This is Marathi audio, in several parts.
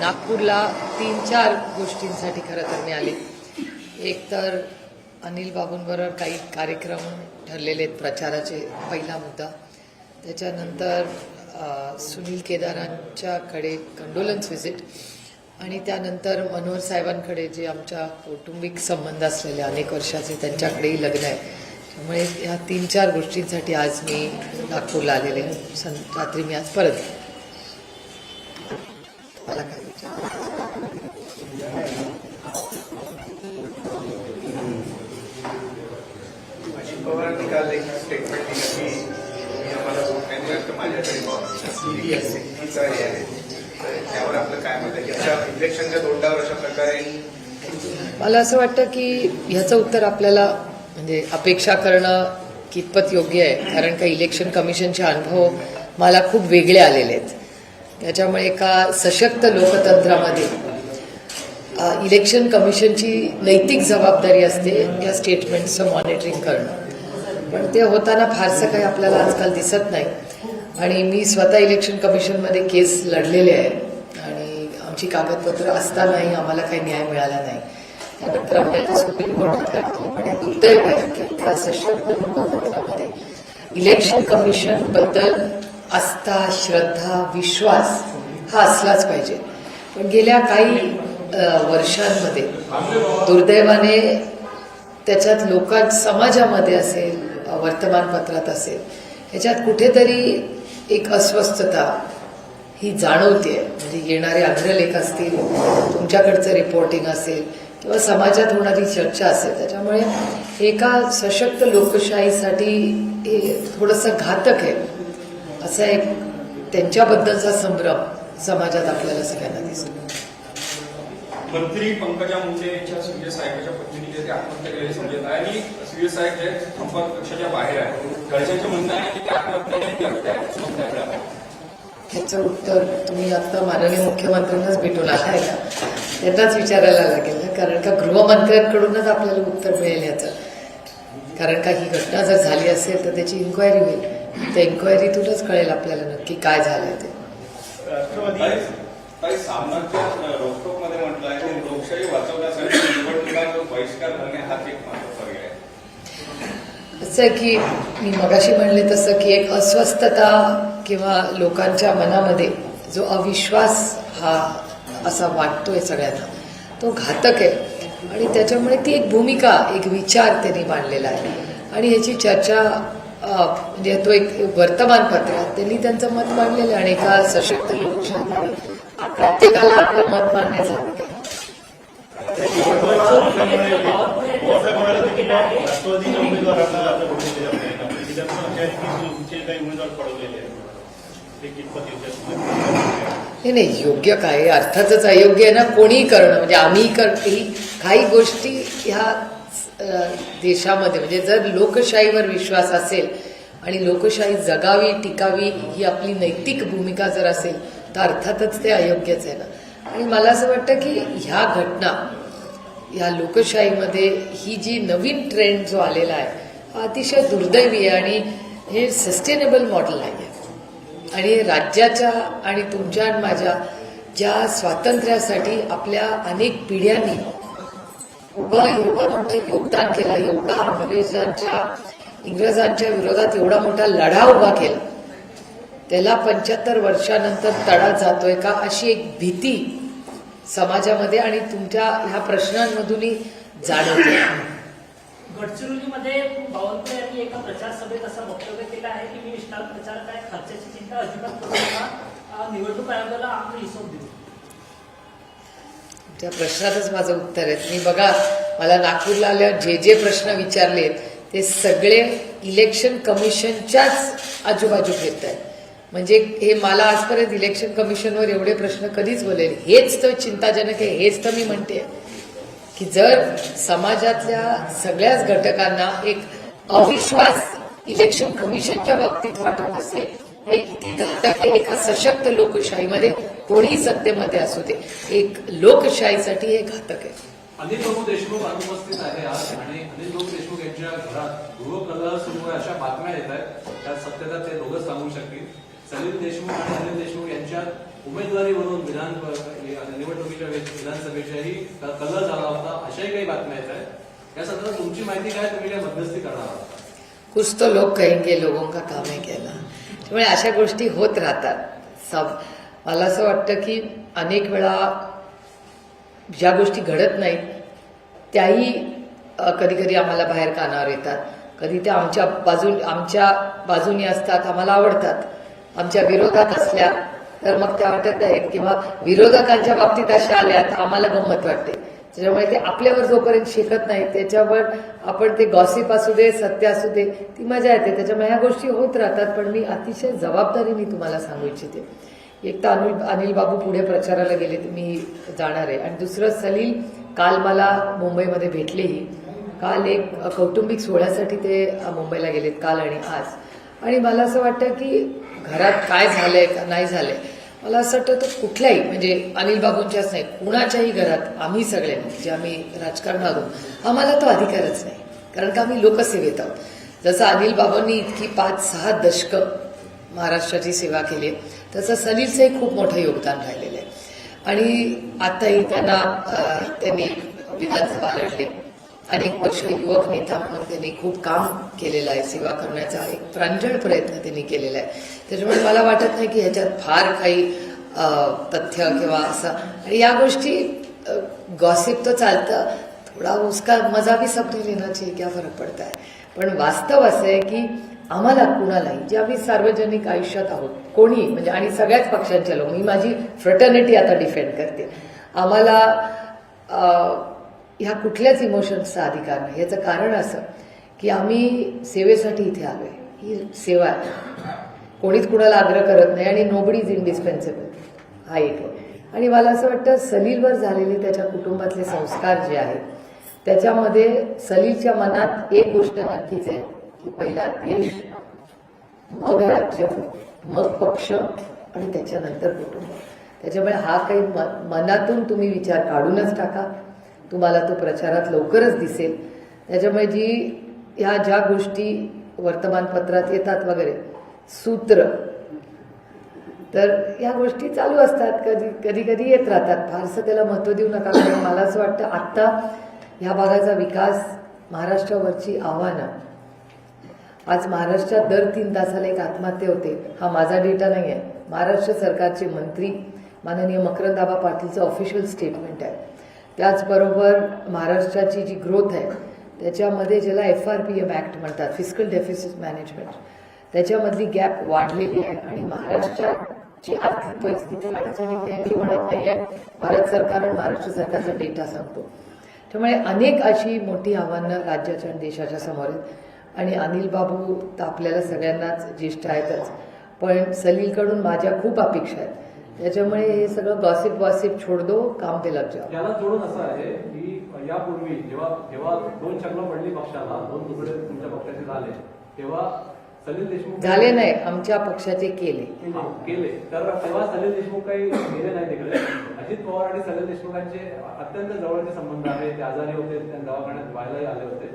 नागपूरला तीन चार गोष्टींसाठी खरं तर मी आले. एक तर अनिल बाबूंबरोबर काही कार्यक्रम ठरलेले आहेत प्रचाराचे पहिला मुद्दा. त्याच्यानंतर सुनील केदारांच्याकडे कंडोलन्स व्हिजिट आणि त्यानंतर मनोहर साहेबांकडे जे आमच्या कौटुंबिक संबंध असलेले अनेक वर्षाचे त्यांच्याकडेही लग्न आहे. त्यामुळे ह्या तीन चार गोष्टींसाठी आज मी नागपूरला आलेले आहे. सं रात्री मी आज परत मला काय विचार पवारांनी काल एक स्टेटमेंट दिलं की आम्हाला माझ्याकडे आहे. त्यावर आपलं काय मत आहे? इलेक्शनच्या तोंडावर अशा प्रकारे मला असं वाटतं की ह्याचं उत्तर आपल्याला म्हणजे अपेक्षा करणं कितपत योग्य आहे? कारण का इलेक्शन कमिशनचे अनुभव मला खूप वेगळे आलेले आहेत. त्याच्यामुळे एका सशक्त लोकतंत्रामध्ये इलेक्शन कमिशनची नैतिक जबाबदारी असते या स्टेटमेंटचं मॉनिटरिंग करणं. पण ते होताना फारसं काही आपल्याला आजकाल दिसत नाही. आणि मी स्वतः इलेक्शन कमिशनमध्ये केस लढलेले आहे. आणि आमची कागदपत्र असतानाही आम्हाला काही न्याय मिळाला नाही. सुप्रीम कोर्टात इलेक्शन कमिशनबद्दल आस्था श्रद्धा विश्वास हा असलाच पाहिजे. पण गेल्या काही वर्षांमध्ये दुर्दैवाने त्याच्यात लोक समाजामध्ये असेल वर्तमानपत्रात असेल ह्याच्यात कुठेतरी एक अस्वस्थता ही जाणवते. म्हणजे येणारे अग्रलेख असतील तुमच्याकडचं रिपोर्टिंग असेल किंवा समाजात होणारी चर्चा असेल त्याच्यामुळे एका सशक्त लोकशाहीसाठी हे थोडंसं घातक आहे. असा एक त्यांच्याबद्दलचा संभ्रम समाजात आपल्याला सगळ्यांना दिसतो. मंत्री पंकजा मुंडे यांच्या साहेबाच्या पत्नीने जे ते आत्महत्या केलेली समजत आहे आणि साहेब जे संपर्क कक्षाच्या बाहेर आहे घरच्यांचं म्हणणं आहे की ते आत्महत्या. ह्याचं उत्तर तुम्ही आता माननीय मुख्यमंत्र्यांनाच भेटून आलाय का? त्यांनाच विचारायला लागेल ना कारण का गृहमंत्र्यांकडूनच आपल्याला उत्तर मिळेल याचं. कारण का ही घटना जर झाली असेल तर त्याची इन्क्वायरी होईल. त्या इन्क्वायरीतूनच कळेल आपल्याला नक्की काय झालंय ते. सामनाच्या म्हटलं आहे की लोकशाही वाचवण्यासाठी निवडणुकांवर बहिष्कार घालणे हाच एक माझा पर्याय आहे. असं आहे की मी मगाशी म्हणले तसं की एक अस्वस्थता किंवा लोकांच्या मनामध्ये जो अविश्वास हा असा वाटतोय सगळ्यांना तो घातक आहे. आणि त्याच्यामुळे ती एक भूमिका एक विचार त्यांनी मांडलेला आहे. आणि ह्याची चर्चा म्हणजे तो एक वर्तमानपत्रात त्यांनी त्यांचं मत मांडलेलं आहे आणि एका सशक्त लोकशाहीमध्ये प्रत्येकाला आपलं मत मांडण्याचा काही योग्य नाही नाही योग्य काय? आहे? अर्थातच अयोग्य आहे ना कोणी करणं. म्हणजे आम्ही करते काही गोष्टी ह्या देशामध्ये म्हणजे जर लोकशाहीवर विश्वास असेल आणि लोकशाही जगावी टिकावी ही आपली नैतिक भूमिका जर असेल तर अर्थातच ते अयोग्यच आहे ना. आणि मला असं वाटतं की ह्या घटना या लोकशाहीमध्ये ही जी नवीन ट्रेंड जो आलेला आहे हा अतिशय दुर्दैवी आहे आणि हे सस्टेनेबल मॉडेल नाही आहे. आणि राज्याच्या आणि तुमच्या आणि माझ्या ज्या स्वातंत्र्यासाठी आपल्या अनेक पिढ्यांनी उभा एवढं मोठं म्हणजे योगदान केला एवढा अंग्रेजांच्या इंग्रजांच्या विरोधात एवढा मोठा लढा उभा केला. त्याला पंच्याहत्तर वर्षानंतर तडा जातोय का अशी एक भीती समाजामध्ये आणि तुमच्या ह्या प्रश्नांमधूनही जाणवते. गडचिरोलीमध्ये बावनकुळे यांनी एका प्रचार सभेत असं वक्तव्य केलं आहे की मी निष्काळ प्रचार काय खर्चाची चिंता अजिबात करू नका. निवडणूक आयोगाला आम्ही हिशोब देऊ. त्या प्रश्नातच माझं उत्तर आहे. मी बघा मला नागपूरला आल्यावर जे जे प्रश्न विचारलेत ते सगळे इलेक्शन कमिशनच्याच आजूबाजू फिरत आहेत. म्हणजे हे मला आजपर्यंत इलेक्शन कमिशनवर एवढे प्रश्न कधीच बोलेल हेच तर चिंताजनक आहे हेच तर मी म्हणते. की जर समाजातल्या सगळ्याच घटकांना एक अविश्वास इलेक्शन कमिशनच्या बाबतीत वाटत असेल हे किती घातक एका सशक्त लोकशाहीमध्ये कोणीही सत्तेमध्ये असू दे एक लोकशाहीसाठी हे घातक आहे. अनिल बाबू देशमुख अनुपस्थित आहे आज आणि अनिल बाबू देशमुख यांच्या घरात गृहकलह सुरू आहे अशा बातम्या येत आहेत. त्यात सत्यता ते दोघं सांगू शकतील. सलील देशमुख आणि अनिल देशमुख यांच्यात उमेदवारी म्हणून विधान निवडणुकीच्या विधानसभेच्याही कलर झाला होता अशाही काही बातम्या येत आहेत. या संदर्भात तुमची माहिती काय तुम्ही काय मध्यस्थी करणार आहात? कुछ तो लोग कहेंगे लोगों का काम है कहना. त्यामुळे अशा गोष्टी होत राहतात. सब मला असं वाटतं की अनेक वेळा ज्या गोष्टी घडत नाहीत त्याही कधी कधी आम्हाला बाहेर कानावर येतात. कधी त्या आमच्या बाजू आमच्या बाजूने असतात आम्हाला आवडतात. आमच्या विरोधात असल्या तर मग त्या वाटत आहेत किंवा विरोधकांच्या बाबतीत अशा आल्या तर आम्हाला गंमत वाटते. त्याच्यामुळे ते आपल्यावर जोपर्यंत शिकत नाही त्याच्यावर आपण ते गॉसिप असू दे सत्य असू दे ती मजा येते. त्याच्यामुळे ह्या गोष्टी होत राहतात पण मी अतिशय जबाबदारीने तुम्हाला सांगू इच्छिते. एक तर अनिल अनिल बाबू पुढे प्रचाराला गेले तर मी जाणार आहे. आणि दुसरं सलील काल मला मुंबईमध्ये भेटलेही. काल एक कौटुंबिक सोहळ्यासाठी ते मुंबईला गेलेत काल आणि आज. आणि मला असं वाटतं की घरात काय झालंय का नाही झालंय मला असं वाटतं तर कुठल्याही म्हणजे अनिल बाबूंच्याच नाही कुणाच्याही घरात आम्ही सगळ्यांनी जे आम्ही राजकारण राजकारणातून आम्हाला तो अधिकारच नाही. कारण का आम्ही लोकसेवेत आहोत. जसं अनिल बाबांनी इतकी पाच सहा दशकं महाराष्ट्राची सेवा केली आहे. तसं सलीलचंही खूप मोठं योगदान राहिलेलं आहे. आणि आताही त्यांना त्यांनी विधानसभा लढले. अनेक वर्ष युवक नेता म्हणून त्यांनी खूप काम केलेलं आहे सेवा करण्याचा एक प्रांजळ प्रयत्न त्यांनी केलेला आहे. त्याच्यामुळे मला वाटत नाही की ह्याच्यात फार काही तथ्य किंवा असं. आणि या गोष्टी गॉसिप तर चालतं. थोडा उसका मजा भी सबने लेना चाहिए क्या फरक पडता है पण वास्तव असं आहे की आम्हाला कुणालाही जे आम्ही सार्वजनिक आयुष्यात आहोत कोणी म्हणजे आणि सगळ्याच पक्षांच्या लोक मी माझी फ्रटर्निटी आता डिफेंड करते. आम्हाला ह्या कुठल्याच इमोशन्सचा अधिकार नाही. याचं कारण असं की आम्ही सेवेसाठी इथे आलोय. ही सेवा आहे. कोणीच कुणाला आग्रह करत नाही आणि नोबडी इज इंडिस्पेन्सिबल हा एक आहे. आणि मला असं वाटतं सलीलवर झालेले त्याच्या कुटुंबातले संस्कार जे आहेत त्याच्यामध्ये सलीच्या मनात एक गोष्ट नक्कीच आहे की पहिला देश मग राज्य मग पक्ष आणि त्याच्यानंतर कुटुंब. त्याच्यामुळे हा काही मनातून तुम्ही विचार काढूनच टाका. तुम्हाला तो प्रचारात लवकरच दिसेल. त्याच्यामुळे जी ह्या ज्या गोष्टी वर्तमानपत्रात येतात वगैरे सूत्र तर या गोष्टी चालू असतात. कधी कधी कधी येत राहतात. फारसं त्याला महत्त्व देऊ नका. कारण मला असं वाटतं आत्ता ह्या भागाचा विकास महाराष्ट्रावरची आव्हानं. आज महाराष्ट्रात दर तीन तासाला एक आत्महत्या होते. हा माझा डेटा नाही आहे महाराष्ट्र सरकारचे मंत्री माननीय मकरंदाबा पाटीलचं ऑफिशियल स्टेटमेंट आहे. त्याचबरोबर महाराष्ट्राची जी ग्रोथ आहे त्याच्यामध्ये ज्याला F R P M act म्हणतात फिजिकल डेफिसिट मॅनेजमेंट त्याच्यामधली गॅप वाढलेली आहे. आणि महाराष्ट्राची आर्थिक परिस्थिती म्हणत नाही आहे. भारत सरकार आणि महाराष्ट्र सरकारचा डेटा सांगतो. त्यामुळे अनेक अशी मोठी आव्हानं राज्याच्या आणि देशाच्या समोर आहेत. आणि अनिल बाबू तर आपल्याला सगळ्यांनाच ज्येष्ठ आहेतच. पण सलीलकडून माझ्या खूप अपेक्षा आहेत. त्याच्यामुळे हे सगळं गॉसिप वॉसिप छोड दो काम पे लग जाओ. त्याला जोडून असं आहे की यापूर्वी जेव्हा जेव्हा दोन चक्र पडली पक्षाला दोन तुकडे तुमच्या पक्षाचे झाले तेव्हा सलील देशमुख झाले नाही आमच्या पक्षाचे केले. केले तर तेव्हा सलील देशमुख काही गेले नाही तिकडे. अजित पवार आणि सलील देशमुखांचे अत्यंत जवळचे संबंध आहे ते आजारी होते दवाखान्यात व्हायलाही आले होते.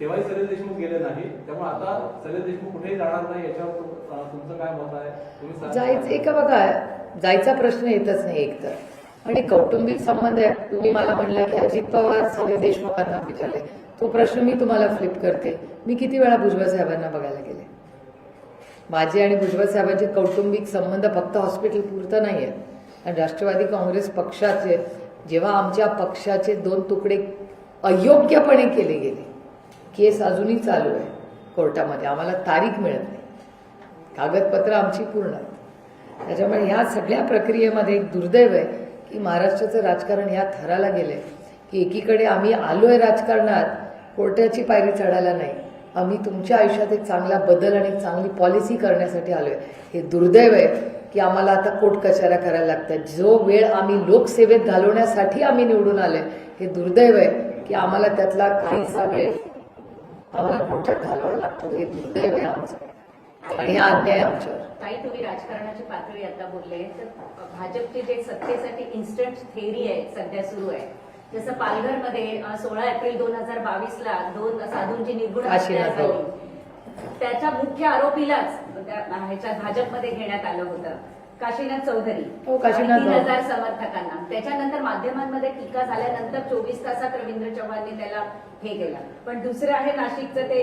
तेव्हाही सलील देशमुख गेले नाही. त्यामुळे आता सलील देशमुख कुठेही जाणार नाही याच्यावर तुमचं काय मत आहे? तुम्ही जायचं एका बघा जायचा प्रश्न येतच नाही एकतर. आणि कौटुंबिक संबंध आहे. तुम्ही मला म्हणलं की अजित पवार सगळे देशमुखांना विचारले. तो प्रश्न मी तुम्हाला फ्लिप करते. मी किती वेळा भुजबळ साहेबांना बघायला गेले. माझे आणि भुजबळ साहेबांचे कौटुंबिक संबंध फक्त हॉस्पिटल पुरतं नाही आहेत आणि राष्ट्रवादी काँग्रेस पक्षाचे जेव्हा आमच्या पक्षाचे दोन तुकडे अयोग्यपणे केले गेले केस अजूनही चालू आहे कोर्टामध्ये. आम्हाला तारीख मिळत नाही. कागदपत्र आमची पूर्ण आहेत. त्याच्यामुळे ह्या सगळ्या प्रक्रियेमध्ये एक दुर्दैव आहे की महाराष्ट्राचं राजकारण ह्या थराला गेलंय की एकीकडे आम्ही आलोय राजकारणात कोर्टाची पायरी चढायला नाही. आम्ही तुमच्या आयुष्यात एक चांगला बदल आणि एक चांगली पॉलिसी करण्यासाठी आलोय. हे दुर्दैव आहे की आम्हाला आता कोर्ट कचऱ्या करायला लागतात जो वेळ आम्ही लोकसेवेत घालवण्यासाठी आम्ही निवडून आलोय हे दुर्दैव आहे की आम्हाला त्यातला काहीसा वेळ आम्हाला कोर्टात घालवावा लागतो? हे दुर्दैव आहे आमचं. आणि हा अन्याय आमच्यावर. ताई तुम्ही राजकारणाची पातळी आता बोलले तर भाजपची जे सत्तेसाठी इन्स्टंट थेअरी आहे सध्या सुरू आहे जसं पालघरमध्ये सोळा एप्रिल दोन हजार बावीस ला दोन साधूंची निर्गुण हत्या हो. झाली त्याच्या मुख्य आरोपीलाच ह्याच्या भाजपमध्ये घेण्यात आलं होतं. काशीनाथ चौधरी. हो, तीन. हजार समर्थकांना. त्याच्यानंतर माध्यमांमध्ये टीका झाल्यानंतर चोवीस तासात रवींद्र चव्हाणने त्याला हे केलं. पण दुसरं आहे नाशिकचं ते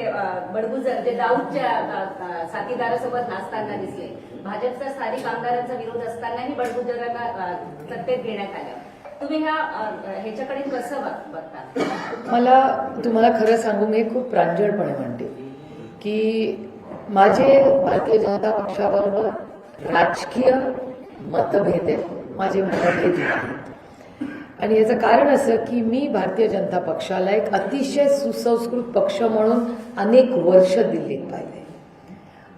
बडगुजर जे दाऊदच्या साथीदारासोबत नाचताना दिसले. भाजपचा स्थानिक आमदारांचा विरोध असतानाही बडगुजरांना सत्तेत घेण्यात आलं. तुम्ही ह्या ह्याच्याकडे कसं बघता? मला तुम्हाला खरं सांगू मी खूप प्रांजळपणे म्हणते की माझे भारतीय जनता पक्षाबरोबर राजकीय मतभेद आहेत माझे मतभेद आणि याचं कारण असं की मी भारतीय जनता पक्षाला एक अतिशय सुसंस्कृत पक्ष म्हणून अनेक वर्ष दिल्लीत पाहिले.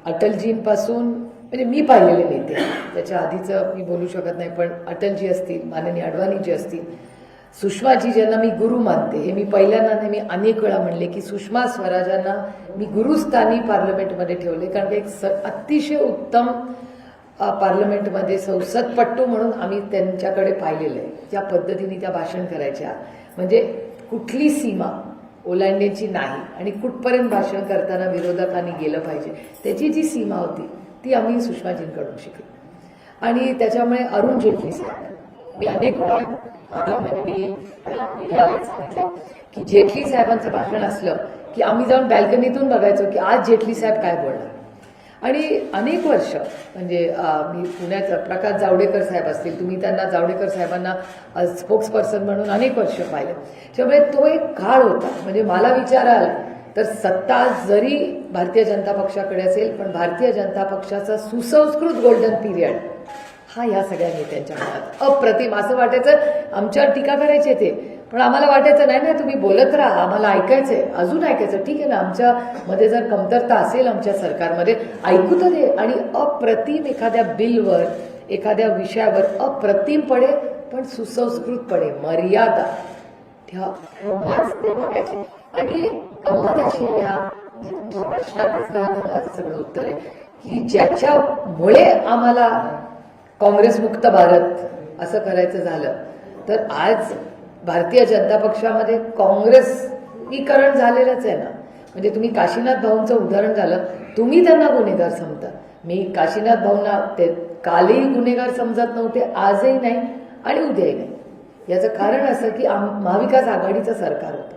अटलजींपासून म्हणजे मी पाहिलेले नेते. त्याच्या आधीचं मी बोलू शकत नाही पण अटलजी असतील माननीय अडवाणीजी असतील सुषमाजी ज्यांना मी गुरु मानते हे मी पहिल्यांदा नाही मी अनेक वेळा म्हणले की सुषमा स्वराजांना मी गुरुस्थानी पार्लमेंटमध्ये ठेवले कारण की एक स अतिशय उत्तम पार्लमेंटमध्ये संसदपट्टू म्हणून आम्ही त्यांच्याकडे पाहिलेलं आहे. ज्या पद्धतीने त्या भाषण करायच्या. म्हणजे कुठली सीमा ओलांडण्याची नाही आणि कुठपर्यंत भाषण करताना विरोधकांनी गेलं पाहिजे त्याची जी सीमा होती ती आम्ही सुषमाजींकडून शिकली. आणि त्याच्यामुळे अरुण जेटली साहेब मी अनेक की जेटली साहेबांचं भाषण असलं की आम्ही जाऊन बॅल्कनीतून बघायचो की आज जेटली साहेब काय बोलणार. आणि अनेक वर्ष म्हणजे मी पुण्यात प्रकाश जावडेकर साहेब असतील तुम्ही त्यांना जावडेकर साहेबांना स्पोक्स पर्सन म्हणून अनेक वर्ष पाहिलं. त्यामुळे तो एक काळ होता. म्हणजे मला विचाराल तर सत्ता जरी भारतीय जनता पक्षाकडे असेल पण भारतीय जनता पक्षाचा सुसंस्कृत गोल्डन पिरियड हा या सगळ्या नेत्यांच्या मनात. अप्रतिम. असं वाटायचं आमच्यावर टीका करायची ते. पण आम्हाला वाटायचं नाही ना तुम्ही बोलत राहा. आम्हाला ऐकायचंय. अजून ऐकायचं. ठीक आहे ना आमच्या मध्ये जर कमतरता असेल आमच्या सरकारमध्ये ऐकू तर दे. आणि अप्रतिम एखाद्या बिलवर एखाद्या विषयावर अप्रतिमपणे पण सुसंस्कृतपणे मर्यादा ठेवा. आणि गंमत या सगळं उत्तर आहे की ज्याच्यामुळे आम्हाला काँग्रेस मुक्त भारत असं करायचं झालं तर आज भारतीय जनता पक्षामध्ये काँग्रेसीकरण झालेलंच आहे ना म्हणजे तुम्ही काशीनाथ भाऊंचं उदाहरण झालं तुम्ही त्यांना गुन्हेगार समजा मी काशीनाथ भाऊंना ते कालही गुन्हेगार समजत नव्हते आजही नाही आणि उद्याही नाही. याचं कारण असं की आम- महाविकास आघाडीचं सरकार होतं.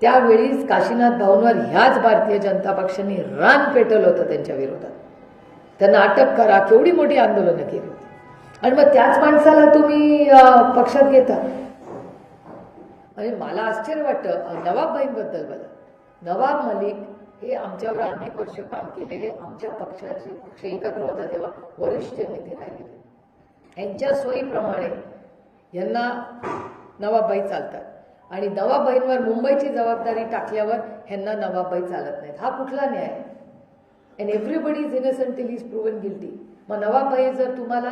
त्यावेळीच काशीनाथ भाऊंवर ह्याच भारतीय जनता पक्षाने रान पेटवलं होतं त्यांच्या विरोधात. त्यांना अटक करा केवढी मोठी आंदोलनं केली होती. आणि मग त्याच माणसाला तुम्ही पक्षात घेता. म्हणजे मला आश्चर्य वाटतं नवाबाईंबद्दल नवाबबाईंबद्दल नवाब मलिक हे आमच्यावर अनेक वर्ष काम केलेले आमच्या पक्षाचे पक्ष एकत्र होता तेव्हा वरिष्ठ नेते राहिले. यांच्या सोयीप्रमाणे यांना नवाबबाई चालतात. आणि नवाबाईंवर मुंबईची जबाबदारी टाकल्यावर ह्यांना नवाबाई चालत नाहीत. हा कुठला न्याय? And everybody is innocent till is proven guilty मग नवाबाई जर तुम्हाला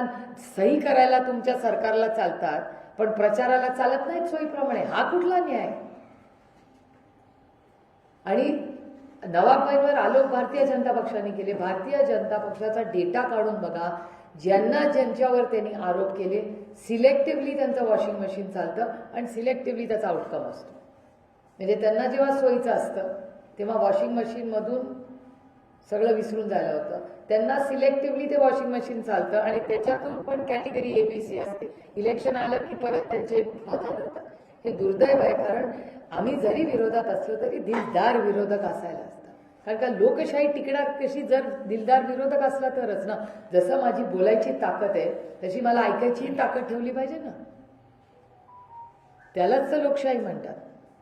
सही करायला तुमच्या सरकारला चालतात पण प्रचाराला चालत नाहीत सोयीप्रमाणे हा कुठला न्याय? आणि नवाबाईंवर आलोक भारतीय जनता पक्षाने केले. भारतीय जनता पक्षाचा डेटा काढून बघा ज्यांना ज्यांच्यावर त्यांनी आरोप केले सिलेक्टिव्हली त्यांचं वॉशिंग मशीन चालतं आणि सिलेक्टिव्हली त्याचा आउटकम असतो. म्हणजे त्यांना जेव्हा सोयीचं असतं तेव्हा वॉशिंग मशीनमधून सगळं विसरून झालं होतं. त्यांना सिलेक्टिव्हली ते वॉशिंग मशीन चालतं आणि त्याच्यातून पण कॅटेगरी एबीसी असते. इलेक्शन आलं की परत त्यांचे हे दुर्दैव आहे कारण आम्ही जरी विरोधात असलो तरी दिलदार विरोधक असायला कारण का लोकशाही टिकणार कशी जर दिलदार विरोधक असला तरच ना. जसं माझी बोलायची ताकद आहे तशी मला ऐकायचीही ताकद ठेवली पाहिजे ना. त्यालाच तर लोकशाही म्हणतात.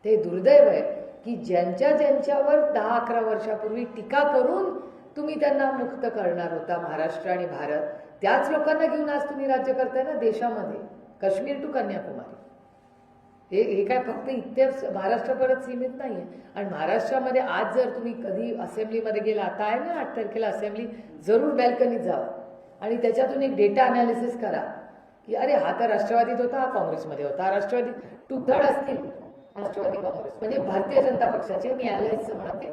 ते दुर्दैव आहे की ज्यांच्या ज्यांच्यावर दहा अकरा वर्षापूर्वी टीका करून तुम्ही त्यांना मुक्त करणार होता महाराष्ट्र आणि भारत त्याच लोकांना घेऊन आज तुम्ही राज्य करताय ना देशामध्ये. काश्मीर टू कन्याकुमारी. हे हे काय फक्त इतक्याच महाराष्ट्रापर्यंत सीमित नाही आहे आणि महाराष्ट्रामध्ये आज जर तुम्ही कधी असेंब्लीमध्ये गेला आता आहे ना आठ तारखेला असेंब्ली जरूर बॅल्कनीत जावा आणि त्याच्यातून एक डेटा अनालिसिस करा. की अरे हा तर राष्ट्रवादीत होता हा काँग्रेसमध्ये होता. राष्ट्रवादी टू थर्ड असतील. राष्ट्रवादी काँग्रेस. म्हणजे भारतीय जनता पक्षाचे मी अनालिसिस म्हणते.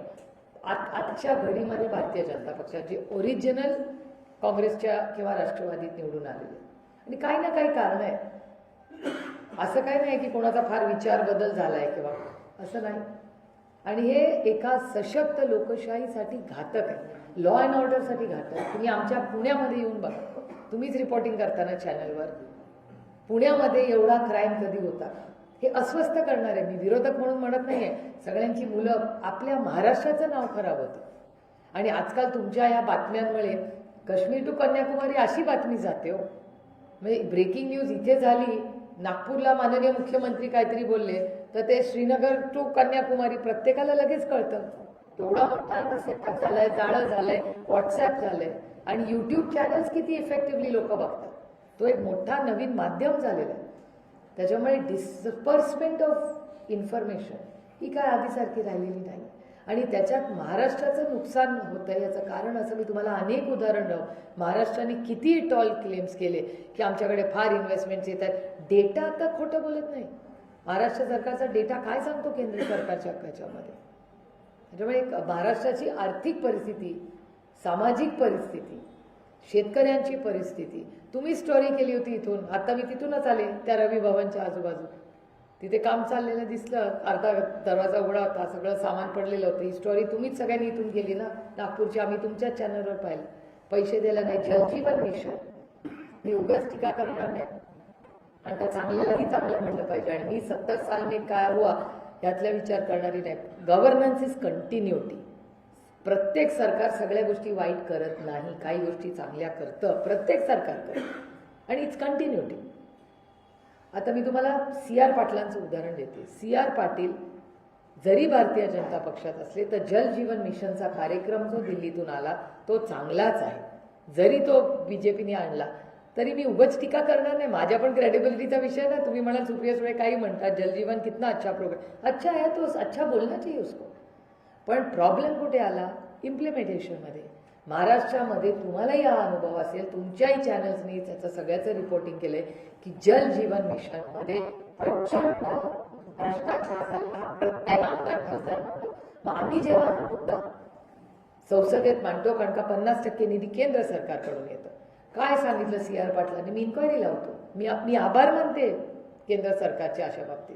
आत- आजच्या घडीमध्ये भारतीय जनता पक्षाचे ओरिजिनल काँग्रेसच्या किंवा राष्ट्रवादीत निवडून आलेले. आणि काही ना काही कारण आहे. असं काही नाही की कोणाचा फार विचार बदल झालाय किंवा असं नाही. आणि हे एका सशक्त लोकशाहीसाठी घातक आहे. लॉ अँड ऑर्डरसाठी घातक तुम्ही आमच्या पुण्यामध्ये येऊन बघा. तुम्हीच रिपोर्टिंग करताना चॅनलवर पुण्यामध्ये एवढा क्राईम कधी होता? हे अस्वस्थ करणार. आहे मी विरोधक म्हणून म्हणत नाही आहे सगळ्यांची मुलं आपल्या महाराष्ट्राचं नाव खराब होतं. आणि आजकाल तुमच्या या बातम्यांमुळे काश्मीर टू कन्याकुमारी अशी बातमी जाते हो. म्हणजे ब्रेकिंग न्यूज इथे झाली नागपूरला माननीय मुख्यमंत्री काहीतरी बोलले तर ते श्रीनगर टू कन्याकुमारी प्रत्येकाला लगेच कळतं. तेवढा मोठा सेटअप झालाय जाळं झालंय व्हॉट्सअप झालंय आणि युट्यूब चॅनल्स किती इफेक्टिव्हली लोक बघतात. तो एक मोठा नवीन माध्यम झालेला आहे. त्याच्यामुळे डिस्पर्समेंट ऑफ इन्फॉर्मेशन ही काय आधीसारखी राहिलेली नाही. आणि त्याच्यात महाराष्ट्राचं नुकसान होतं याचं कारण असं मी तुम्हाला अनेक उदाहरण राहू महाराष्ट्राने किती टॉल क्लेम्स केले की आमच्याकडे फार इन्व्हेस्टमेंट्स येत आहेत. डेटा आता खोटं बोलत नाही. महाराष्ट्र सरकारचा डेटा काय सांगतो केंद्र सरकारच्या याच्यामध्ये त्याच्यामुळे महाराष्ट्राची आर्थिक परिस्थिती सामाजिक परिस्थिती शेतकऱ्यांची परिस्थिती. तुम्ही स्टोरी केली होती इथून. आता मी तिथूनच आले त्या रवी भवनच्या आजूबाजू. तिथे काम चाललेलं दिसलं अर्धा दरवाजा उघडा होता सगळं सामान पडलेलं होतं. ही स्टोरी तुम्हीच सगळ्यांनी इथून गेली ना? नागपूरची आम्ही तुमच्याच चॅनलवर पाहिलं. पैसे द्यायला नाही जलजीवन मिशन मी उगाच टीका करणार नाही. आणि त्या चांगल्यालाही चांगलं म्हटलं पाहिजे. आणि मी सत्तर सालने काय हुआ यातला विचार करणारी नाही. गव्हर्नन्स इज कंटिन्युटी प्रत्येक सरकार सगळ्या गोष्टी वाईट करत नाही. काही गोष्टी चांगल्या करतं प्रत्येक सरकार करतं. आणि इट्स कंटिन्युटी आता मी तुम्हाला सी आर पाटलांचं उदाहरण देते. सी आर पाटील जरी भारतीय जनता पक्षात असले तर जल जीवन मिशनचा कार्यक्रम जो दिल्लीतून आला तो चांगलाच आहे. जरी तो बी जे पीने आणला तरी मी उगाच टीका करणार नाही. माझ्या पण क्रेडिबिलिटीचा विषय ना. तुम्ही म्हणाल सुप्रिया सुळे काही म्हणतात जलजीवन कितना अच्छा प्रोग्राम अच्छा आहे तो अच्छा बोलना चाहिए उसको. पण प्रॉब्लेम कुठे आला? इम्प्लिमेंटेशनमध्ये महाराष्ट्रामध्ये तुम्हालाही हा अनुभव असेल तुमच्याही चॅनल्सनी त्याचं सगळ्याचं रिपोर्टिंग केलंय की जल जीवन मिशनमध्ये मध्ये आम्ही जेव्हा संसदेत मांडतो कारण का पन्नास टक्के निधी केंद्र सरकारकडून येतं. काय सांगितलं सी आर पाटलांनी? मी इन्क्वायरी लावतो. मी मी आभार मानते केंद्र सरकारच्या अशा बाबतीत.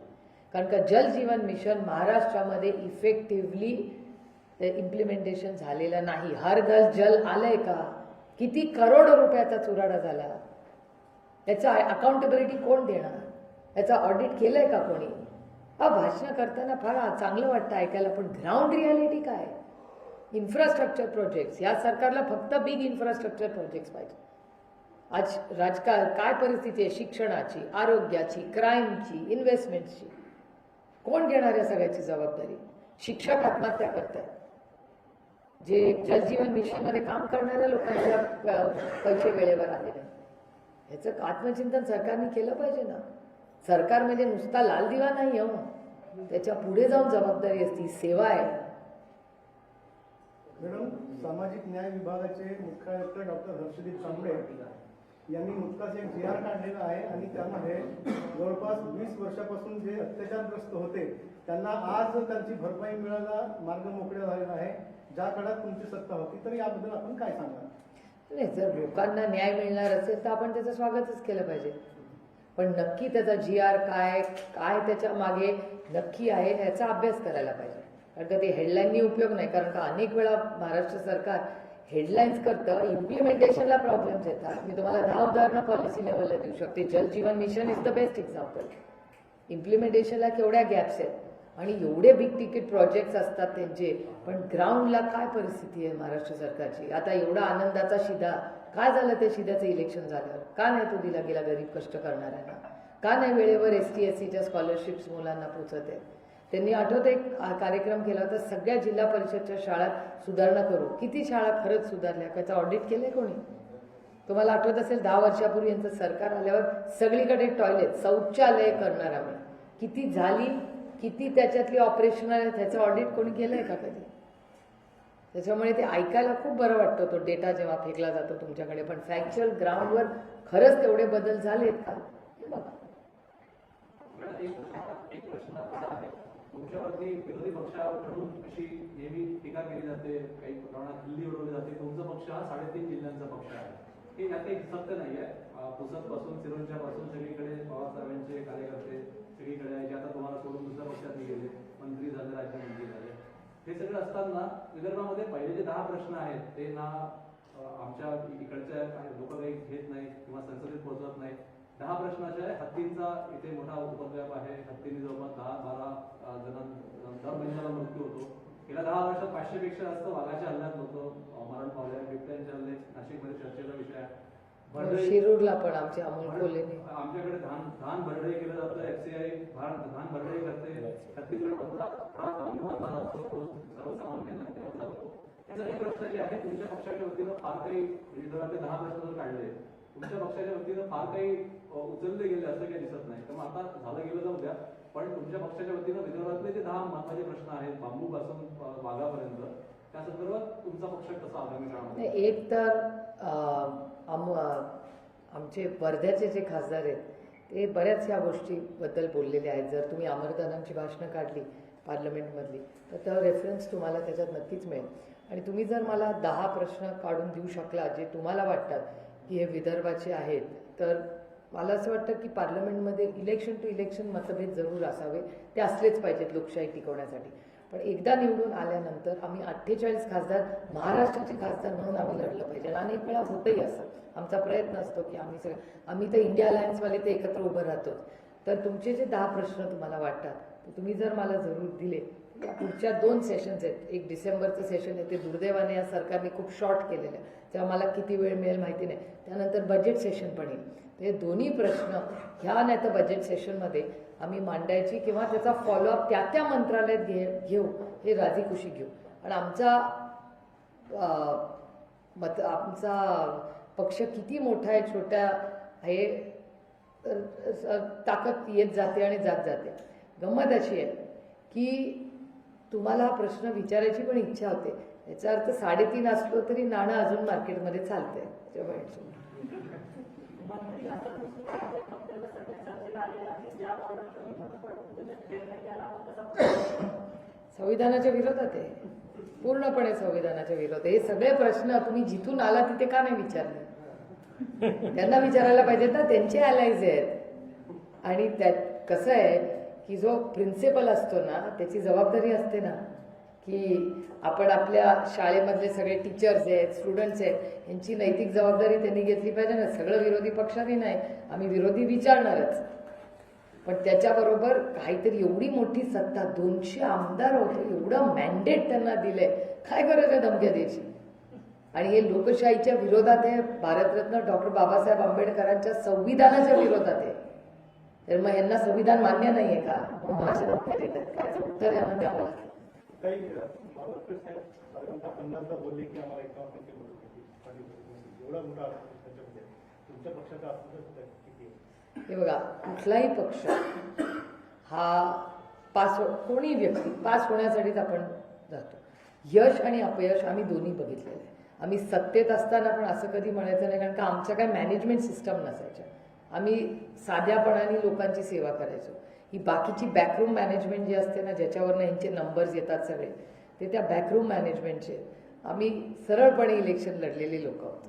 कारण का जल जीवन मिशन महाराष्ट्रामध्ये इफेक्टिव्हली इम्प्लिमेंटेशन झालेलं नाही. हर घर जल आलंय का? किती करोड रुपयाचा चुराडा झाला. त्याचा अकाउंटेबिलिटी कोण देणार? त्याचा ऑडिट केलंय का कोणी? हा भाषण करताना फार चांगलं वाटतं ऐकायला पण ग्राउंड रियालिटी काय? इन्फ्रास्ट्रक्चर प्रोजेक्ट्स या सरकारला फक्त बिग इन्फ्रास्ट्रक्चर प्रोजेक्ट्स पाहिजे. आज राजकारण काय परिस्थिती आहे? शिक्षणाची आरोग्याची क्राईमची इन्व्हेस्टमेंटची कोण घेणार या सगळ्याची जबाबदारी? शिक्षक आत्महत्या करत जे जलजीवन मिशनमध्ये काम करणाऱ्या लोकांच्या पैसे वेळेवर आले नाही. ह्याचं आत्मचिंतन सरकारने केलं पाहिजे ना. सरकार म्हणजे नुसता लाल दिवा नाही हो. त्याच्या पुढे जाऊन जबाबदारी असती सेवा आहे. मॅडम सामाजिक न्याय विभागाचे मुख्य आयुक्त डॉक्टर हर्षदीप कांबळे यांनी नुकताच एक जी आर काढलेला आहे आणि त्यामध्ये जवळपास वीस वर्षापासून जे अत्याचारग्रस्त होते त्यांना आज त्यांची भरपाई मिळायला मार्ग मोकळा झालेला आहे. ज्या काळात तुमची सत्ता होती तर याबद्दल आपण काय सांगा नाही जर लोकांना न्याय मिळणार असेल तर आपण त्याचं स्वागतच केलं पाहिजे. पण नक्की त्याचा जी आर काय काय त्याच्यामागे नक्की आहे याचा अभ्यास करायला पाहिजे. कारण का ते हेडलाईननी उपयोग नाही कारण का अनेक वेळा महाराष्ट्र सरकार हेडलाईन्स करतं इम्प्लिमेंटेशनला प्रॉब्लेम्स येतात. मी तुम्हाला दहा उदाहरणं पॉलिसी लेवलला देऊ शकते. Jal Jeevan mission is the best example इम्प्लिमेंटेशनला केवढ्या गॅप्स आहेत? आणि एवढे बिग तिकीट प्रोजेक्ट्स असतात त्यांचे. पण ग्राउंडला काय परिस्थिती आहे महाराष्ट्र सरकारची? आता एवढा आनंदाचा शिदा काय झालं त्या शिद्याचं इलेक्शन झाल्यावर? का नाही तो दिला गेला गरीब कष्ट करणाऱ्यांना? का नाही वेळेवर एस टी एस सीच्या स्कॉलरशिप्स मुलांना पोचत आहेत? त्यांनी आठवत एक कार्यक्रम केला होता सगळ्या जिल्हा परिषदच्या शाळात सुधारणा करू. किती शाळा खरंच सुधारल्या? त्याचं ऑडिट केलंय कोणी? तुम्हाला आठवत असेल दहा वर्षापूर्वी यांचं सरकार आल्यावर सगळीकडे टॉयलेट शौचालय करणार आम्ही. किती झाली? किती त्याच्यातली ऑपरेशनल आहे त्याचं ऑडिट कोणी केलंय का कधी? त्याच्यामुळे ते ऐकायला खूप बरं वाटतं तो डेटा जेव्हा फेकला जातो तुमच्याकडे. पण फॅक्च्युअल ग्राउंडवर खरंच तेवढे बदल झालेत का? बघा. एक प्रश्न आहे. तुमच्यावरती विरोधी पक्षाकडून अशी नेहमी टीका केली जाते काही प्रमाणात उडवली जाते तुमचा पक्ष हा साडेतीन जिल्ह्यांचा पक्ष आहे. हे यात काही सत्य नाही आहे पुसद सिरोंच्या पासून सगळीकडे पवार साहेबांचे कार्यकर्ते सगळीकडे आहे जे आता तुम्हाला सोडून दुसऱ्या पक्षात गेले मंत्री झाले राज्यमंत्री झाले. हे सगळं असताना विदर्भामध्ये पहिले जे दहा प्रश्न आहेत ते ना आमच्या इकडच्या लोक काही घेत नाही किंवा संसदेत पोहोचवत नाही दहा प्रश्न असे आहे हत्तींचा इथे मोठा उपद्रव आहे हत्तींनी जवळपास दहा बारा जण दर महिन्याला मृत्यू होतो. गेल्या दहा वर्षात पाचशे पेक्षा जास्त वाघाच्या हल्ल्यात होतो मरण पावले बिबट्यांच्या हल्ले नाशिकमध्ये चर्चेचा विषय आहे. शिरूरला पण आमचे अमोल कोल्हेने आमच्याकडे धान धान भरडे केलं जातं एफसीआय धान भरडे करते. तुमच्या पक्षाच्या वतीनं फार काही विदर्भातले दहा प्रश्न जर काढले तुमच्या पक्षाच्या वतीनं फार काही उचलले गेले असं काही दिसत नाही. तर मग आता झालं गेलं जाऊ द्या. पण तुमच्या पक्षाच्या वतीनं विदर्भातले जे दहा महत्त्वाचे प्रश्न आहेत बांबू पासून वाघापर्यंत त्या संदर्भात तुमचा पक्ष कसा आगामी नाही, एक तर आम आमचे वर्ध्याचे जे खासदार आहेत ते बऱ्याच ह्या गोष्टीबद्दल बोललेले आहेत. जर तुम्ही अमरदानांची भाषणं काढली पार्लमेंटमधली तर त्या रेफरन्स तुम्हाला त्याच्यात नक्कीच मिळेल. आणि तुम्ही जर मला दहा प्रश्न काढून देऊ शकला जे तुम्हाला वाटतात की हे विदर्भाचे आहेत तर मला असं वाटतं की पार्लमेंटमध्ये इलेक्शन टू इलेक्शन मतभेद जरूर असावे. ते असलेच पाहिजेत लोकशाही टिकवण्यासाठी. पण एकदा निवडून आल्यानंतर आम्ही अठ्ठेचाळीस खासदार महाराष्ट्राचे खासदार म्हणून आम्ही लढलं पाहिजे. आणि अनेक वेळा होतंही असं. आमचा प्रयत्न असतो की आम्ही सगळं आम्ही तर इंडिया अलायन्सवाले ते एकत्र उभं राहतो तर तुमचे जे दहा प्रश्न तुम्हाला वाटतात ते तुम्ही जर मला जरूर दिले पुढच्या दोन सेशन्स आहेत. एक डिसेंबरचं सेशन आहे ते दुर्दैवाने या सरकारने खूप शॉर्ट केलेलं आहे. तेव्हा मला किती वेळ मिळेल माहिती नाही. त्यानंतर बजेट सेशन पण येईल. तर हे दोन्ही प्रश्न ह्या नाही तर बजेट सेशनमध्ये आम्ही मांडायची किंवा त्याचा फॉलोअप त्या त्या मंत्रालयात घे घेऊ हे राजी खुशी घेऊ. आणि आमचा मत आमचा पक्ष किती मोठा आहे छोटा हे ताकद येत जाते आणि जात जाते. गंमत अशी आहे की तुम्हाला हा प्रश्न विचारायची पण इच्छा होते. याचा अर्थ साडेतीन असलो तरी नाणं अजून मार्केटमध्ये चालतंय. संविधानाच्या विरोधात आहे. पूर्णपणे संविधानाच्या विरोधात हे सगळे प्रश्न तुम्ही जिथून आला तिथे का नाही विचारले? त्यांना विचारायला पाहिजेत ना त्यांचे अलायज आहेत. आणि त्यात कसं आहे की जो प्रिन्सिपल असतो ना त्याची जबाबदारी असते ना. की आपण आपल्या शाळेमधले सगळे टीचर्स आहेत स्टुडंट्स आहेत यांची नैतिक जबाबदारी त्यांनी घेतली पाहिजे ना. सगळं विरोधी पक्षाने नाही आम्ही विरोधी विचारणारच. पण त्याच्याबरोबर काहीतरी एवढी मोठी सत्ता दोनशे आमदार होते एवढं मॅन्डेट त्यांना दिलंय. काय गरज आहे धमक्या द्यायची? आणि हे लोकशाहीच्या विरोधात आहे भारतरत्न डॉक्टर बाबासाहेब आंबेडकरांच्या संविधानाच्या विरोधात आहे. तर मग यांना संविधान मान्य नाहीये का? तर यांना द्यावं लागेल. काही साहेब पन्नासदा बोलले की आम्हाला एकावन्न टक्के मदत होती. एवढा मोठा त्याच्यामध्ये तुमच्या पक्षाचा किती हे बघा कुठलाही पक्ष हा पास कोणी व्यक्ती पास होण्यासाठीच आपण जातो. यश आणि अपयश आम्ही दोन्ही बघितलेलं आहे. आम्ही सत्तेत असताना पण असं कधी म्हणायचं नाही कारण का आमच्या काय मॅनेजमेंट सिस्टम नसायच्या. आम्ही साध्यापणाने लोकांची सेवा करायचो. ही बाकीची बॅकरूम मॅनेजमेंट जी असते ना ज्याच्यावरनं ह्यांचे नंबर्स येतात सगळे ते त्या बॅकरूम मॅनेजमेंटचे आम्ही सरळपणे इलेक्शन लढलेले लोक आहोत.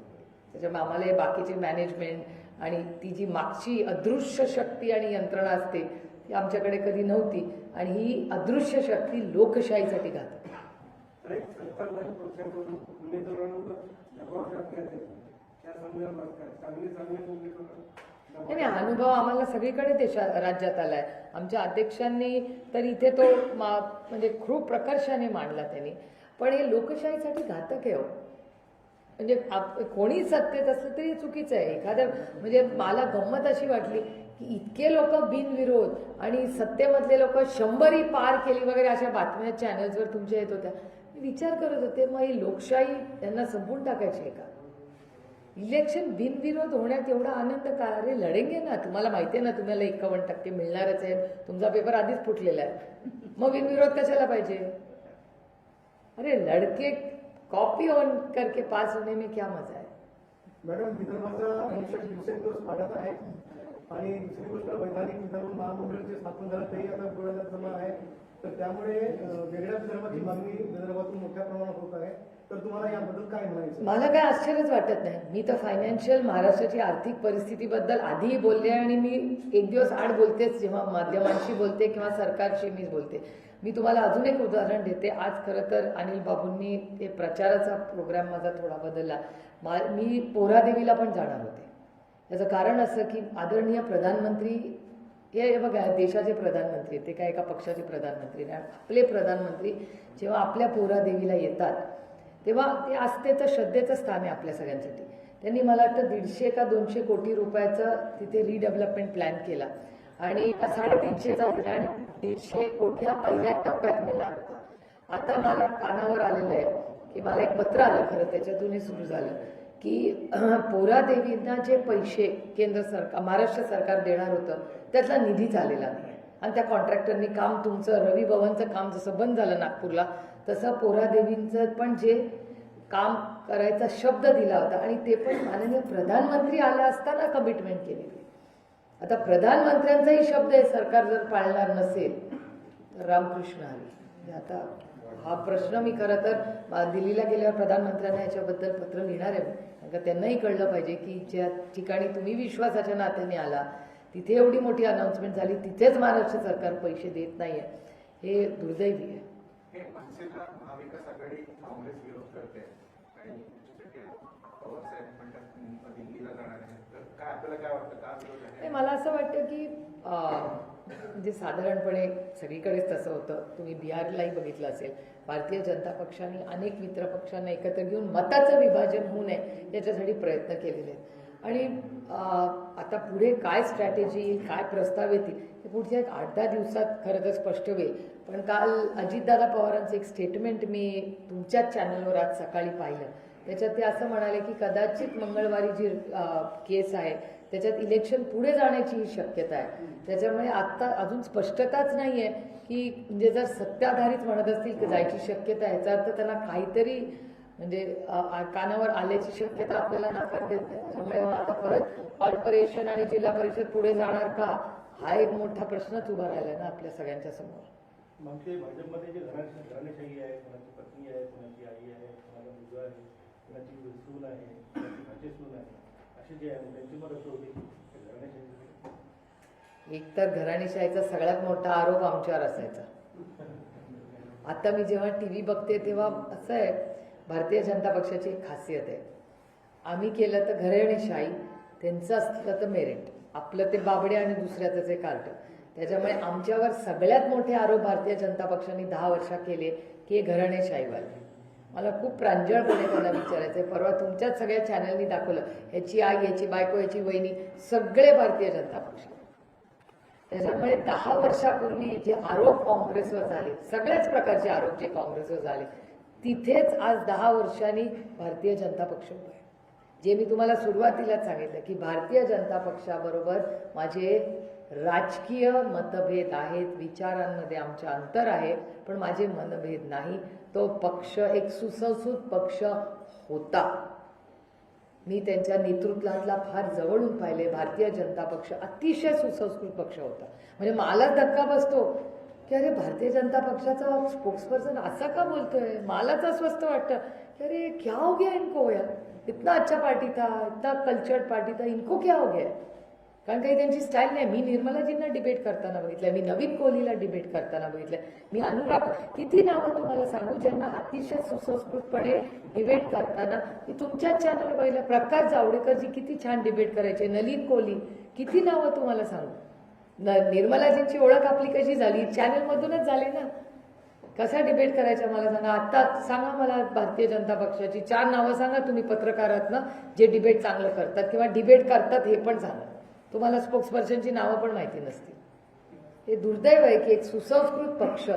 त्याच्यामुळे आम्हाला हे बाकीचे मॅनेजमेंट आणि ती जी मागची अदृश्य शक्ती आणि यंत्रणा असते ती आमच्याकडे कधी नव्हती आणि ही अदृश्य शक्ती लोकशाहीसाठी घातक नाही नाही, अनुभव आम्हाला सगळीकडे ते राज्यात आलाय. आमच्या अध्यक्षांनी तर इथे तो म्हणजे खूप प्रकर्षाने मांडला त्यांनी. पण हे लोकशाहीसाठी घातक आहे हो. म्हणजे कोणी सत्तेत असलं तरी चुकीचं आहे. एखाद्या म्हणजे मला गंमत अशी वाटली की इतके लोक बिनविरोध आणि सत्तेमधले लोक शंभरी पार केली वगैरे अशा बातम्या चॅनल्सवर तुमच्या येत होत्या. मी विचार करत होते मग ही लोकशाही त्यांना संपून टाकायची आहे का? इलेक्शन बिनविरोध होण्यात एवढा आनंद का? अरे लढेंगे ना. तुम्हाला माहिती आहे ना तुम्हाला एकावन्न टक्के मिळणारच आहे तुमचा पेपर आधीच फुटलेला आहे. मग बिनविरोध कशाला पाहिजे? अरे लड़के कॉपी ऑन करके पास होने में क्या मजा आहे? मॅडम विदर्भाचा दिवसेंदिवस वाढत आहे. आणि दुसरी गोष्ट वैधानिक विदर्भ महामंडळाचे स्थापन झालं तेही आता गोव्याला जमा आहे. तर त्यामुळे वेगळ्या विदर्भाची मागणी विदर्भातून मोठ्या प्रमाणात होत आहे. तर तुम्हाला याबद्दल काय म्हणायचं? मला काय आश्चर्यच वाटत नाही. मी तर फायनान्शियल महाराष्ट्राची आर्थिक परिस्थितीबद्दल आधीही बोलले आणि मी एक दिवस आड बोलतेच जेव्हा माध्यमांशी बोलते किंवा सरकारशी मी बोलते. मी तुम्हाला अजून एक उदाहरण देते. आज खरं तर अनिल बाबूंनी ते प्रचाराचा प्रोग्राम माझा थोडा बदलला. मा मी पोहरादेवीला पण जाणार होते. याचं कारण असं की आदरणीय प्रधानमंत्री हे बघा देशाचे प्रधानमंत्री ते काय एका पक्षाचे प्रधानमंत्री नाही. आपले प्रधानमंत्री जेव्हा आपल्या पोहरादेवीला येतात तेव्हा ते आस्थेचं श्रद्धेचं स्थान आहे आपल्या सगळ्यांसाठी. त्यांनी मला वाटतं दीडशे का दोनशे कोटी रुपयाचा तिथे रिडेव्हलपमेंट प्लॅन केला. आणि साडेतीनशेचा प्लॅन दीडशे कोटी हा पहिल्या टप्प्यात मिळाला. आता मला कानावर आलेलं आहे की मला एक पत्र आलं खरं त्याच्यातून हे सुरू झालं की पोरादेवींना जे पैसे केंद्र सरकार महाराष्ट्र सरकार देणार होतं त्यातला निधीच आलेला नाही आणि त्या कॉन्ट्रॅक्टरनी काम तुमचं रवी भवनचं काम जसं बंद झालं नागपूरला तसं पोरादेवींचं पण जे काम करायचा शब्द दिला होता आणि ते पण माननीय प्रधानमंत्री आला असताना कमिटमेंट केलेली. आता प्रधानमंत्र्यांचाही शब्द आहे सरकार जर पाळणार नसेल तर रामकृष्ण हरी. म्हणजे आता हा प्रश्न मी खरं तर दिल्लीला गेल्यावर प्रधानमंत्र्यांना याच्याबद्दल पत्र लिहिणार आहे कारण का त्यांनाही कळलं पाहिजे की ज्या ठिकाणी तुम्ही विश्वासाच्या नात्याने आला तिथे एवढी मोठी अनाऊन्समेंट झाली तिथेच महाराष्ट्र सरकार पैसे देत नाही आहे हे दुर्दैवी आहे. हे मनसेला महाविकास आघाडी काँग्रेस विरोध करते. आणि म्हणतात दिल्लीला जाणार आहे. तर काय आपल्याला काय वाटतं? का विरोध आहे? मला असं वाटतं की म्हणजे साधारणपणे सगळीकडेच तसं होतं. तुम्ही बिहारलाही बघितलं असेल. भारतीय जनता पक्षाने अनेक मित्र पक्षांना एकत्र घेऊन मताचं विभाजन होऊ नये याच्यासाठी प्रयत्न केलेले आहेत. आणि आता पुढे काय स्ट्रॅटेजी येईल काय प्रस्ताव येतील ते पुढच्या एक आठ दहा दिवसात खरं तर स्पष्ट होईल. पण काल अजितदादा पवारांचं एक स्टेटमेंट मी तुमच्याच चॅनलवर आज सकाळी पाहिलं. त्याच्यात ते असं म्हणाले की कदाचित मंगळवारी जी केस आहे त्याच्यात इलेक्शन पुढे जाण्याची ही शक्यता आहे. त्याच्यामुळे आता अजून स्पष्टताच नाही आहे की म्हणजे जर सत्ताधारीच म्हणत असतील तर जायची शक्यता आहे. याचा अर्थ त्यांना काहीतरी म्हणजे कानावर आल्याची शक्यता आपल्याला नाकारते त्यामुळे आता परत कॉर्पोरेशन आणि जिल्हा परिषद पुढे जाणार का? हा एक मोठा प्रश्नच उभा राहिला ना आपल्या सगळ्यांच्या समोर. मागचे भाजपमध्ये जे घराणे घराणेशाही आहे कोणाची पत्नी आहे कोणाची आई आहे कोणाचा मुलगा आहे कोणाची सून आहे कोणाची भाची सून आहे असे जे आहे त्यांची मदत होती. घराणेशाही एक तर घराणेशाहीचा सगळ्यात मोठा आरोप आमच्यावर असायचा. आता मी जेव्हा टी व्ही बघते तेव्हा असं आहे भारतीय जनता पक्षाची एक खासियत आहे. आम्ही केलं तर घराणेशाही त्यांचं असलं तर मेरिट आपलं ते बाबडे आणि दुसऱ्याचं जे कार्ट त्याच्यामुळे आमच्यावर सगळ्यात मोठे आरोप भारतीय जनता पक्षाने दहा वर्षात केले की हे घराणेशाहीवाले मला खूप प्रांजळपणे त्यांना विचारायचं आहे परवा तुमच्याच सगळ्या चॅनलनी दाखवलं ह्याची आई याची बायको याची वहिनी सगळे भारतीय जनता पक्ष. त्याच्यामुळे दहा वर्षापूर्वी जे आरोप काँग्रेसवर झाले सगळ्याच प्रकारचे आरोप जे काँग्रेसवर झाले तिथेच आज दहा वर्षांनी भारतीय जनता पक्ष उभा आहे. जे मी तुम्हाला सुरुवातीलाच सांगितलं की भारतीय जनता पक्षाबरोबर माझे राजकीय मतभेद आहेत विचारांमध्ये आमचे अंतर आहे पण माझे मनभेद नाही. तो पक्ष एक सुसंस्कृत पक्ष होता. मी त्यांच्या नेतृत्वातला फार जवळून पाहिले. भारतीय जनता पक्ष अतिशय सुसंस्कृत पक्ष होता. म्हणजे मला धक्का बसतो. की अरे भारतीय जनता पक्षाचा स्पोक्सपर्सन असा का बोलतोय? मलाच अस्वस्थ वाटतं. की अरे क्या हो गया इनको या? इतना अच्छा पार्टी था इतना कल्चर्ड पार्टी था इनको क्या हो गया? कारण काही त्यांची स्टाईल नाही. मी निर्मलाजींना डिबेट करताना बघितलंय मी नवीन कोहलीला डिबेट करताना बघितलंय. मी अनुराग किती नावं तुम्हाला सांगू ज्यांना अतिशय सुसंस्कृतपणे डिबेट करताना मी तुमच्याच चॅनल बघितलं प्रकाश जावडेकरजी किती छान डिबेट करायचे नलीन कोहली किती नावं तुम्हाला सांगू? न निर्मलाजींची ओळख आपली कशी झाली? चॅनलमधूनच झाली ना. कसा डिबेट करायचा मला सांगा? आता सांगा मला भारतीय जनता पक्षाची. चार नावं सांगा तुम्ही पत्रकार ना जे डिबेट चांगलं करतात किंवा डिबेट करतात हे पण सांगा तुम्हाला स्पोक्सपर्सनची नावं पण माहिती नसतील. हे दुर्दैव आहे की एक सुसंस्कृत पक्ष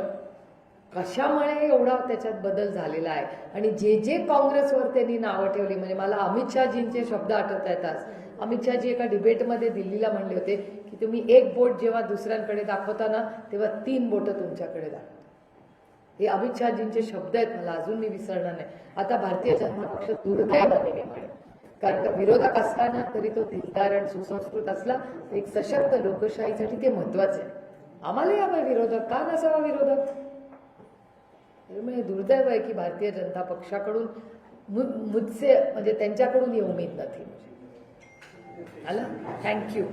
कशामुळे एवढा त्याच्यात बदल झालेला आहे? आणि जे जे काँग्रेसवर त्यांनी नावं ठेवली म्हणजे मला अमित शहाजींचे शब्द आठवत आहेत आज. अमित शहाजी एका डिबेटमध्ये दिल्लीला म्हणले होते की तुम्ही एक बोट जेव्हा दुसऱ्यांकडे दाखवता ना तेव्हा तीन बोटं तुमच्याकडे दाखवा. हे अमित शहाजींचे शब्द आहेत मला अजून मी विसरणार नाही. आता भारतीय जनता पक्ष दूर द्यायला कारण का विरोधक असताना तरी तो दिलदार आणि सुसंस्कृत असला एक सशक्त लोकशाहीसाठी ते महत्त्वाचे आहे. या बाय विरोधक का नसावा विरोधक? त्यामुळे दुर्दैव आहे की भारतीय जनता पक्षाकडून मुदसे म्हणजे त्यांच्याकडून ही उमेद नव्हती. आला? थँक्यू